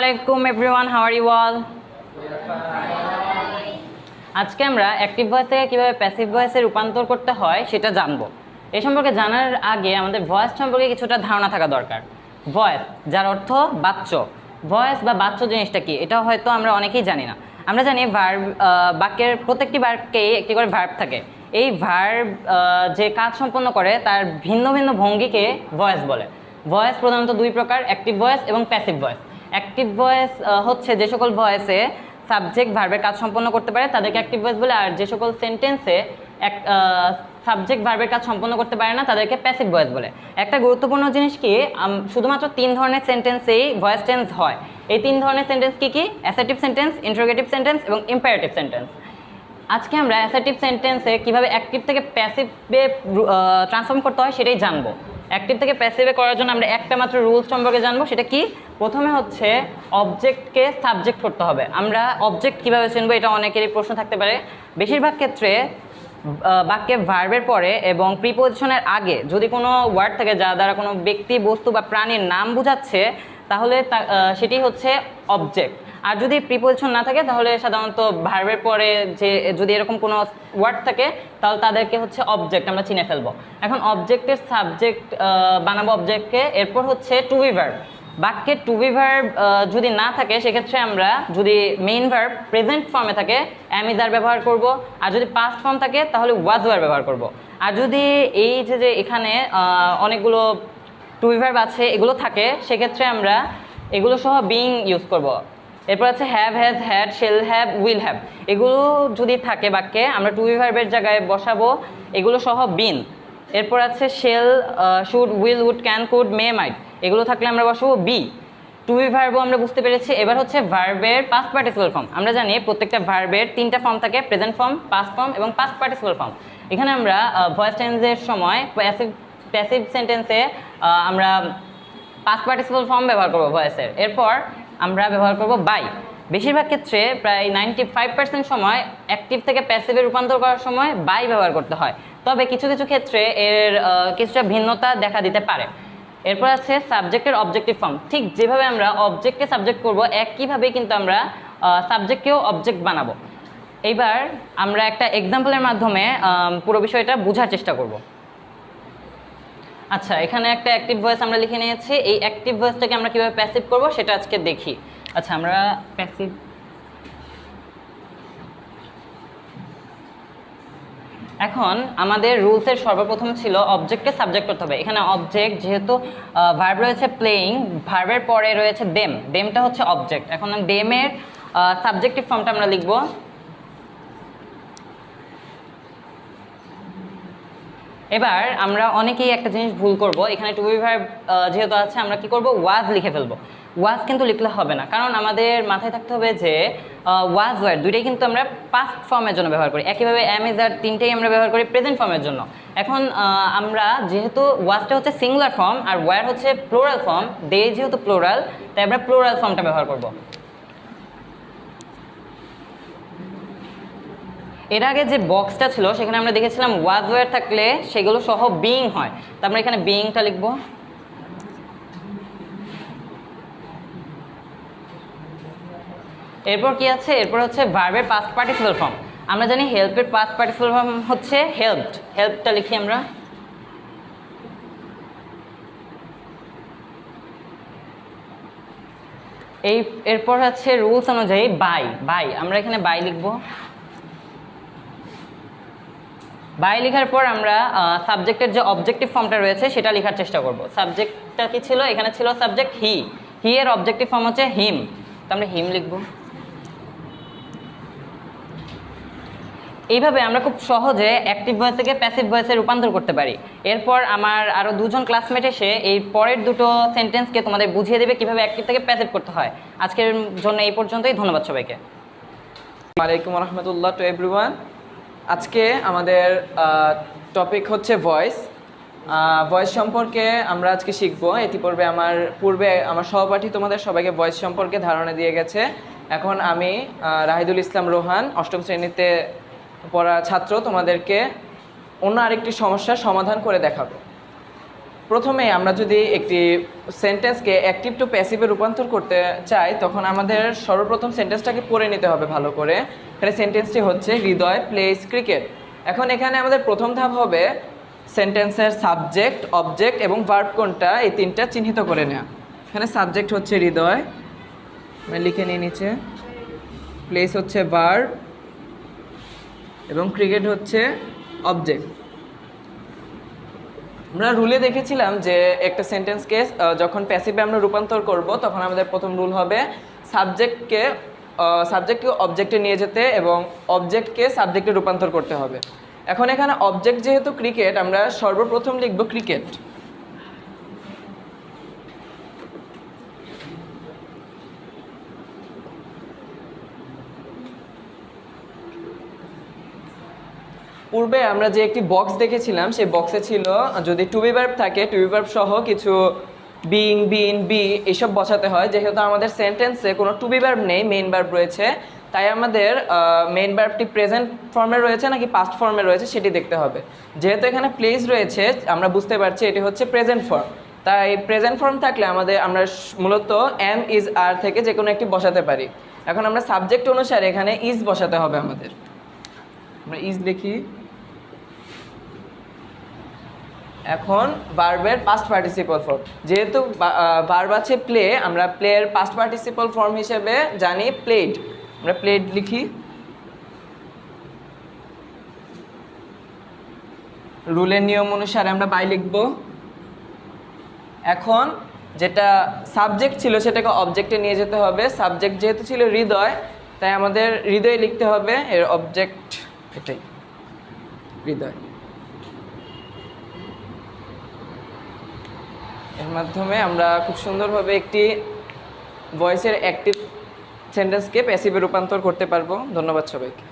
আলাইকুম everyone how are you all আজকে আমরা অ্যাক্টিভ ভয়েস থেকে কীভাবে প্যাসিভ ভয়েসে রূপান্তর করতে হয় সেটা জানব। এই সম্পর্কে জানার আগে আমাদের ভয়েস সম্পর্কে কিছুটা ধারণা থাকা দরকার। ভয়েস যার অর্থ বাচ্চ। ভয়েস বা বাচ্চ জিনিসটা কি? এটা হয়তো আমরা অনেকেই জানি না। আমরা জানি ভার্ব বাক্যের প্রত্যেকটি বাক্যেই একটি করে ভার্ব থাকে। এই ভার্ব যে কাজ সম্পন্ন করে তার ভিন্ন ভিন্ন ভঙ্গিকে ভয়েস বলে। ভয়েস প্রধানত দুই প্রকার অ্যাক্টিভ ভয়েস এবং প্যাসিভ ভয়েস অ্যাক্টিভ ভয়েস হচ্ছে যে সকল ভয়েসে সাবজেক্ট ভার্বের কাজ সম্পন্ন করতে পারে, তাদেরকে অ্যাক্টিভ ভয়েস বলে, আর যে সকল সেন্টেন্সে এক সাবজেক্ট ভার্বের কাজ সম্পন্ন করতে পারে না, তাদেরকে প্যাসিভ ভয়েস বলে। একটা গুরুত্বপূর্ণ জিনিস কি শুধুমাত্র তিন ধরনের সেন্টেন্সেই ভয়েস টেন্স হয়। এই তিন ধরনের সেন্টেন্স কি কি? অ্যাসার্টিভ সেন্টেন্স ইন্টারোগেটিভ সেন্টেন্স এবং ইম্পারেটিভ সেন্টেন্স আজকে আমরা অ্যাসার্টিভ সেন্টেন্সে কীভাবে অ্যাক্টিভ থেকে প্যাসিভে ট্রান্সফর্ম করতে হয় সেটাই জানব। অ্যাক্টিভ থেকে প্যাসিভে করার জন্য আমরা একটা মাত্র রুলস সম্পর্কে জানব, সেটা কি? প্রথমে হচ্ছে অবজেক্টকে সাবজেক্ট করতে হবে। আমরা অবজেক্ট কীভাবে চিনবো এটা অনেকেরই প্রশ্ন থাকতে পারে। বেশিরভাগ ক্ষেত্রে বাক্যে ভার্বের পরে এবং প্রিপোজিশনের আগে যদি কোনো ওয়ার্ড থাকে যা দ্বারা কোনো ব্যক্তি, বস্তু বা প্রাণীর নাম বোঝাচ্ছে, তাহলে সেটি হচ্ছে অবজেক্ট আর যদি প্রিপোজিশন না থাকে, তাহলে সাধারণত ভার্বের পরে যে, যদি এরকম কোনো ওয়ার্ড থাকে, তাহলে তাদেরকে হচ্ছে অবজেক্ট আমরা চিনে ফেলব। এখন অবজেক্টের সাবজেক্ট বানাবো অবজেক্টকে এরপর হচ্ছে টু বি ভার্ব বাক্যে টু বি ভার্ব যদি না থাকে, সেক্ষেত্রে আমরা যদি মেইন ভার্ব প্রেজেন্ট ফর্মে থাকে অ্যামিজার ব্যবহার করব। আর যদি পাস্ট ফর্ম থাকে, তাহলে ওয়াজ ওয়ার ব্যবহার করব। আর যদি এই যে যে এখানে অনেকগুলো টু বি ভার্ব আছে, এগুলো থাকে, সেক্ষেত্রে আমরা এগুলো সহ বিং ইউজ করব। এরপর আছে have has had shall have will have এগুলো যদি থাকে বাক্যে, আমরা টু বি ভার্বের জায়গায় বসাবো, এগুলো সহ বিন এরপর আছে shall should will would can could may might এগুলো থাকলে আমরা বসাবো বি টু বি ভার্বও আমরা বুঝতে পেরেছি। এবার হচ্ছে ভার্বের পাস্ট পার্টিসিপাল ফর্ম আমরা জানি প্রত্যেকটা ভার্বের তিনটা ফর্ম থাকে প্রেজেন্ট ফর্ম পাস্ট ফর্ম এবং পাস্ট পার্টিসিপাল ফর্ম এখানে আমরা ভয়েস টেন্সের সময় প্যাসিভ প্যাসিভ সেন্টেন্সে আমরা পাস্ট পার্টিসিপাল ফর্ম ব্যবহার করব ভয়েসের এরপর আমরা ব্যবহার করব বাই বেশিরভাগ ক্ষেত্রে প্রায় নাইনটি ফাইভ পার্সেন্ট সময় অ্যাক্টিভ থেকে প্যাসিভে রূপান্তর করার সময় বাই ব্যবহার করতে হয়। তবে কিছু কিছু ক্ষেত্রে এর কিছুটা ভিন্নতা দেখা দিতে পারে। এরপর আছে সাবজেক্টের অবজেক্টিভ ফর্ম ঠিক যেভাবে আমরা অবজেক্টকে সাবজেক্ট করব একইভাবে কিন্তু আমরা সাবজেক্টকেও অবজেক্ট বানাবো। এইবার আমরা একটা এক্সাম্পলের মাধ্যমে পুরো বিষয়টা বোঝার চেষ্টা করব। আচ্ছা এখানে একটা অ্যাক্টিভ ভয়েস আমরা লিখে নিয়েছি। এই অ্যাক্টিভ ভয়েসটাকে আমরা কীভাবে প্যাসিভ করব, সেটা আজকে দেখি। আচ্ছা আমরা প্যাসিভ এখন আমাদের রুলসের সর্বপ্রথম ছিল অবজেক্টকে সাবজেক্ট করতে হবে। এখানে অবজেক্ট যেহেতু ভার্ব রয়েছে প্লেইং ভার্বের পরে রয়েছে দেম দেমটা হচ্ছে অবজেক্ট এখন দেমের সাবজেক্টিভ ফর্মটা আমরা লিখব। এবার আমরা অনেকেই একটা জিনিস ভুল করব। এখানে টু বি ভার্ব যেহেতু আছে, আমরা কি করব? ওয়াজ লিখে ফেলব। ওয়াজ কিন্তু লিখলে হবে না। কারণ আমাদের মাথায় থাকতে হবে যে ওয়াজ ওয়ার দুইটাই কিন্তু আমরা পাস্ট ফর্মের জন্য ব্যবহার করি। একইভাবে অ্যামিজার তিনটেই আমরা ব্যবহার করি প্রেজেন্ট ফর্মের জন্য। এখন আমরা যেহেতু ওয়াজটা হচ্ছে সিঙ্গুলার ফর্ম আর ওয়ার হচ্ছে প্লোরাল ফর্ম দে যেহেতু প্লোরাল তাই আমরা প্লোরাল ফর্মটা ব্যবহার করব। এর আগে যে বক্সটা ছিল, সেখানে আমরা দেখেছিলাম ওয়াজ ওয়ার থাকলে সেগুলো সহ বিং হয়। তো আমরা এখানে বিংটা লিখব। এরপর কি আছে? এরপর হচ্ছে ভার্বের পাস্ট পার্টিসিপাল ফর্ম আমরা জানি হেল্পের পাস্ট পার্টিসিপাল ফর্ম হচ্ছে হেল্পড হেল্পটা লিখি আমরা। এই, এরপর হচ্ছে রুলস অনুযায়ী বাই বাই আমরা এখানে বাই লিখব। বাই লেখার পর আমরা সাবজেক্টের যে অবজেক্টিভ ফর্মটা রয়েছে, সেটা লেখার চেষ্টা করব। সাবজেক্টটা কি ছিল? এখানে ছিল সাবজেক্ট হি হি এর অবজেক্টিভ ফর্ম হচ্ছে হিম তো আমরা হিম লিখব। এইভাবে আমরা খুব সহজে অ্যাক্টিভ ভয়েস থেকে প্যাসিভ ভয়েসে রূপান্তর করতে পারি। এরপর আমার আরও দুজন ক্লাসমেট এসে এই পরের দুটো সেন্টেন্সকে তোমাদের বুঝিয়ে দেবে কীভাবে অ্যাক্টিভ থেকে প্যাসিভ করতে হয়। আজকের জন্য এই পর্যন্তই, ধন্যবাদ সবাইকে। ওয়ালাইকুম রহমতুল্লাহ টু এভরিওয়ান আজকে আমাদের টপিক হচ্ছে ভয়েস ভয়েস সম্পর্কে আমরা আজকে শিখব। ইতিপূর্বে আমার, পূর্বে আমার সহপাঠী তোমাদের সবাইকে ভয়েস সম্পর্কে ধারণা দিয়ে গেছে। এখন আমি রাহিদুল ইসলাম রোহান, অষ্টম শ্রেণীতে পড়া ছাত্র তোমাদেরকে অন্য আরেকটি সমস্যার সমাধান করে দেখাবো। প্রথমে আমরা যদি একটি সেন্টেন্সকে অ্যাক্টিভ টু প্যাসিভে রূপান্তর করতে চাই, তখন আমাদের সর্বপ্রথম সেন্টেন্সটাকে পড়ে নিতে হবে ভালো করে। এখানে সেন্টেন্সটি হচ্ছে হৃদয় প্লেস ক্রিকেট এখন এখানে আমাদের প্রথম ধাপ হবে সেন্টেন্সের সাবজেক্ট অবজেক্ট এবং ভার্ব কোনটা, এই তিনটা চিহ্নিত করে নেওয়া এখানে সাবজেক্ট হচ্ছে হৃদয়। লিখে নিয়ে নিচে। প্লেস হচ্ছে ভার্ব এবং ক্রিকেট হচ্ছে অবজেক্ট আমরা রুলে দেখেছিলাম যে একটা সেন্টেন্সকে যখন প্যাসিভে আমরা রূপান্তর করব, তখন আমাদের প্রথম রুল হবে সাবজেক্টকে সাবজেক্টকে অবজেক্টে নিয়ে যেতে এবং অবজেক্টকে সাবজেক্টে রূপান্তর করতে হবে। এখন এখানে অবজেক্ট যেহেতু ক্রিকেট আমরা সর্বপ্রথম লিখব ক্রিকেট পূর্বে আমরা যে একটি বক্স দেখেছিলাম, সেই বক্সে ছিল, যদি টু বি ভার্ব থাকে টু বি ভার্ব সহ কিছু বিং বিন বি এসব বসাতে হয়। যেহেতু আমাদের সেন্টেন্সে কোনো টু বি ভার্ব নেই মেইন ভার্ব রয়েছে, তাই আমাদের মেইন ভার্বটি প্রেজেন্ট ফর্মে রয়েছে নাকি পাস্ট ফর্মে রয়েছে সেটি দেখতে হবে। যেহেতু এখানে প্লেস রয়েছে, আমরা বুঝতে পারছি এটি হচ্ছে প্রেজেন্ট ফর্ম তাই প্রেজেন্ট ফর্ম থাকলে আমাদের, আমরা মূলত এম ইজ আর থেকে যে কোনো একটি বসাতে পারি। এখন আমরা সাবজেক্ট অনুসারে এখানে ইজ বসাতে হবে আমাদের। আমরা ইজ লিখি। এখন ভার্বের পাস্ট পার্টিসিপল ফর্ম যেহেতু ভার্ব আছে প্লে আমরা প্লের পাস্ট পার্টিসিপল ফর্ম হিসেবে জানি প্লেড আমরা প্লেড লিখি। রুলের নিয়ম অনুসারে আমরা বাই লিখব। এখন যেটা সাবজেক্ট ছিল সেটাকে অবজেক্টে নিয়ে যেতে হবে। সাবজেক্ট যেহেতু ছিল হৃদয়, তাই আমাদের হৃদয় লিখতে হবে। এর অবজেক্ট এটাই, হৃদয়। এর মাধ্যমে আমরা খুব সুন্দরভাবে একটি ভয়েসের অ্যাক্টিভ সেন্টেন্সকে প্যাসিভে রূপান্তর করতে পারব। ধন্যবাদ সবাইকে।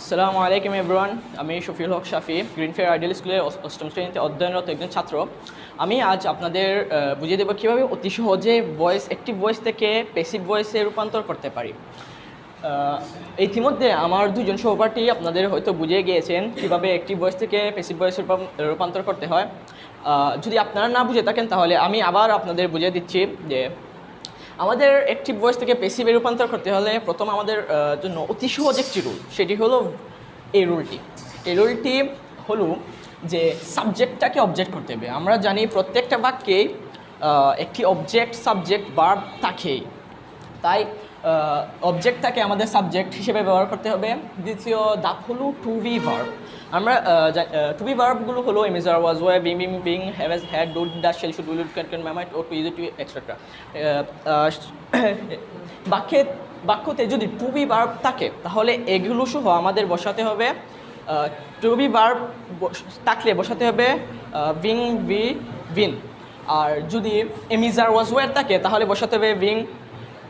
আসসালামু আলাইকুম এভরিওয়ান আমি শফিউল হক শাফি গ্রিনফেয়ার আইডিয়াল স্কুলের অষ্টম শ্রেণীতে অধ্যয়নরত একজন ছাত্র। আমি আজ আপনাদের বুঝিয়ে দেবো কীভাবে অতি সহজে ভয়েস একটি ভয়েস থেকে প্যাসিভ ভয়েসে রূপান্তর করতে পারি। ইতিমধ্যে আমার দুজন সহপাঠী আপনাদের হয়তো বুঝিয়ে গিয়েছেন কীভাবে একটি ভয়েস থেকে প্যাসিভ ভয়েসে রূপান্তর করতে হয়। যদি আপনারা না বুঝে থাকেন তাহলে আমি আবার আপনাদের বুঝিয়ে দিচ্ছি যে আমাদের একটি ভয়েস থেকে পেসিভে রূপান্তর করতে হলে প্রথম আমাদের জন্য অতি সহজ একটি রুল সেটি হলো এই রুলটি এই রুলটি হলো যে সাবজেক্টটাকে অবজেক্ট করতে হবে। আমরা জানি প্রত্যেকটা বাক্যেই একটি অবজেক্ট সাবজেক্ট বার্ব থাকেই তাই অবজেক্টটাকে আমাদের সাবজেক্ট হিসেবে ব্যবহার করতে হবে। দ্বিতীয় ধাপ হলো টু বি ভার্ব আমরা টু বি ভার্বগুলো হলো am is are was were being being being have has had did does shall should will can can may might ought to is to extra বাক্যে, বাক্যতে যদি টু বি ভার্ব থাকে, তাহলে এগুলো সহ আমাদের বসাতে হবে টু বি ভার্ব থাকলে বসাতে হবে বিং বি বিন আর যদি এমিজার ওয়াজ ওয়ার থাকে, তাহলে বসাতে হবে বিং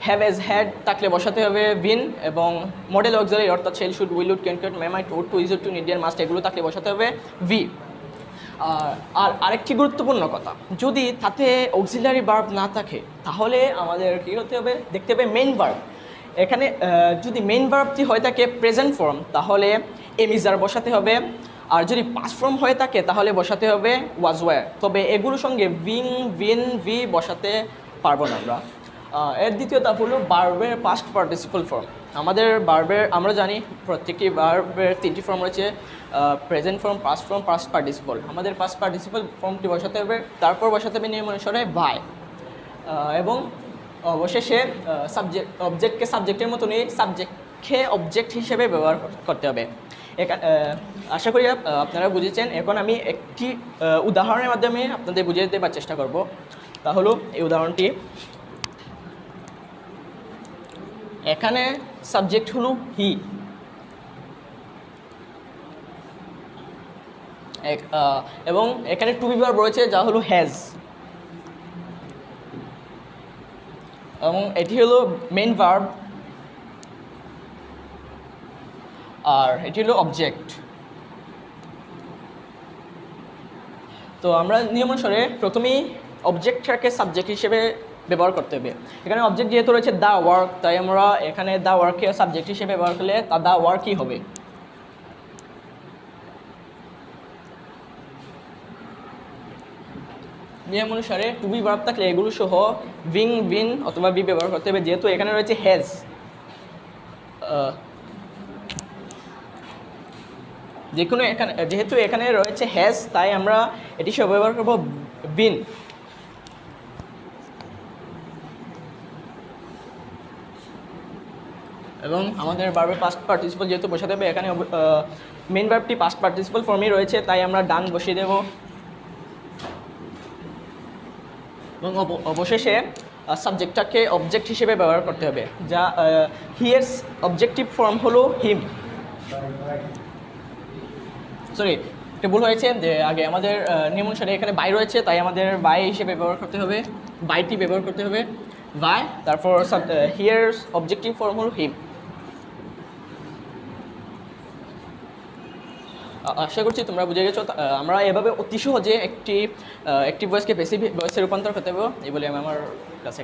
হ্যাভ এজ হ্যাড থাকলে বসাতে হবে বিন এবং মডেল অক্সারি অর্থাৎ shall should will would can may might ought to is to Indian must এগুলো থাকলে বসাতে হবে ভি আর আর আরেকটি গুরুত্বপূর্ণ কথা, যদি তাতে অক্সিলারি বার্ব না থাকে, তাহলে আমাদের কী হতে হবে? দেখতে হবে মেন বার্ব এখানে যদি মেন বার্বটি হয়ে থাকে প্রেজেন্ট ফর্ম তাহলে এমিজার বসাতে হবে। আর যদি পাস ফর্ম হয়ে থাকে, তাহলে বসাতে হবে ওয়াজ ওয়ার তবে এগুলোর সঙ্গে বিং বিন ভি বসাতে পারব না আমরা। এর দ্বিতীয় ধাপ হলো বার্বের পাস্ট পার্টিসিপল ফর্ম আমাদের বার্বের, আমরা জানি প্রত্যেকটি বার্বের তিনটি ফর্ম রয়েছে present form past form past participle আমাদের পাস্ট পার্টিসিপল ফর্মটি বসাতে হবে, তারপর বসাতে হবে নিয়ম অনুসারে বাই এবং অবশেষে সাবজেক্ট অবজেক্টকে সাবজেক্টের মতো নিয়ে সাবজেক্টকে অবজেক্ট হিসেবে ব্যবহার করতে হবে। আশা করি আপনারা বুঝেছেন। এখন আমি একটি উদাহরণের মাধ্যমে আপনাদের বুঝিয়ে দেওয়ার চেষ্টা করব। তা হলো, এই উদাহরণটি এখানে সাবজেক্ট হলো হি এবং এখানে টু বিভার রয়েছে, যা হলো হ্যাজ এবং এটি হলো মেন ভার্ব আর এটি হলো অবজেক্ট তো আমরা নিয়ম অনুসারে প্রথমেই অবজেক্টটাকে সাবজেক্ট হিসেবে ব্যবহার করতে হবে। এখানে অবজেক্ট যেহেতু রয়েছে দ্য ওয়ার্ক তাই আমরা এখানে দ্য ওয়ার্ককে সাবজেক্ট হিসেবে ব্যবহার করলে তা দ্য ওয়ার্কই হবে। নিয়ম অনুসারে টু বি থাকলে এগুলো সহ বিং বিন অথবা বি ব্যবহার করতে হবে। যেহেতু এখানে রয়েছে হ্যাজ যে কোনো এখানে, যেহেতু এখানে রয়েছে হ্যাজ তাই আমরা এটি সহ ব্যবহার করব বিন এবং আমাদের বার্বের পাস্ট পার্টিসিপাল যেহেতু বসাতে হবে এখানে মেন বার্বটি পাস্ট পার্টিসিপাল ফর্মে রয়েছে, তাই আমরা ডান বসিয়ে দেব। এবং অব- অবশেষে সাবজেক্টটাকে অবজেক্ট হিসেবে ব্যবহার করতে হবে, যা হিয়ার্স অবজেক্টিভ ফর্ম হলো হিম সরি এটা ভুল হয়েছে, যে আগে আমাদের নিয়ম অনুসারে এখানে বাই রয়েছে, তাই আমাদের বাই হিসেবে ব্যবহার করতে হবে বাইটি ব্যবহার করতে হবে বাই তারপর হিয়ার্স অবজেক্টিভ ফর্ম হলো হিম আশা করছি তোমরা বুঝে গেছো। আমরা এভাবে অতি সহজে একটি একটি ভয়েসকে বেশি ভয়েসে রূপান্তর করতে পারব, এই বলে আমি আমার ক্লাসে